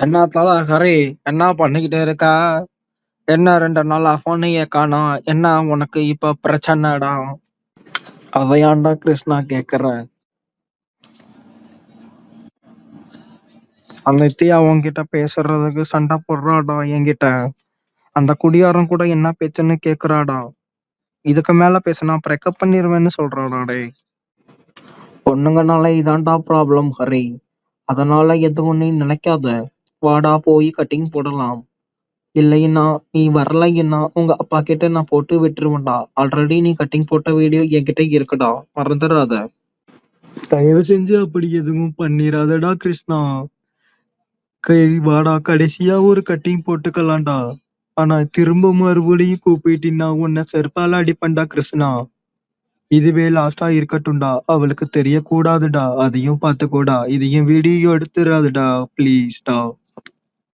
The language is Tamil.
என்ன தல ஹரி? என்ன பண்ணிக்கிட்டு இருக்க என்ன ரெண்டு நாளா போனையே காணோம் என்ன உனக்கு இப்ப பிரச்சனைடா? அதையாண்டா கிருஷ்ணா கேக்குற. அந்த நித்யா உன்கிட்ட பேசுறதுக்கு சண்டை போடுறாடா என்கிட்ட. அந்த குடியாரம் கூட என்ன பேச்சுன்னு கேக்குறாடா? இதுக்கு மேல பேசினா பிரேக்கப் பண்ணிருவேன்னு சொல்றாடா டே பொண்ணுங்கனால இதான்டா ப்ராப்ளம் ஹரி. அதனால எதுவும் நீ நினைக்காத. வாடா போய் கட்டிங் போடலாம். இல்லைன்னா நீ வரலைன்னா உங்க அப்பா கிட்ட நான் போட்டு விட்டுருவேன்டா. ஆல்ரெடி நீ கட்டிங் போட்ட வீடியோ என்கிட்ட இருக்குடா. மறந்துடாத. தயவு செஞ்சு அப்படி எதுவும் பண்ணிராதடா கிருஷ்ணா. கை வாடா கடைசியா ஒரு கட்டிங் போட்டுக்கலாம்டா. ஆனா திரும்ப மறுபடியும் கூப்பிட்டின்னா உன்னை செருப்பால அடிப்பேன்டா கிருஷ்ணா. இதுவே லாஸ்டா இருக்கட்டும்டா. அவளுக்கு தெரியக்கூடாதுடா. அதையும் பார்த்துக்கோடா. இதையும் வீடியோ எடுத்துறாதுடா. ப்ளீஸ்டா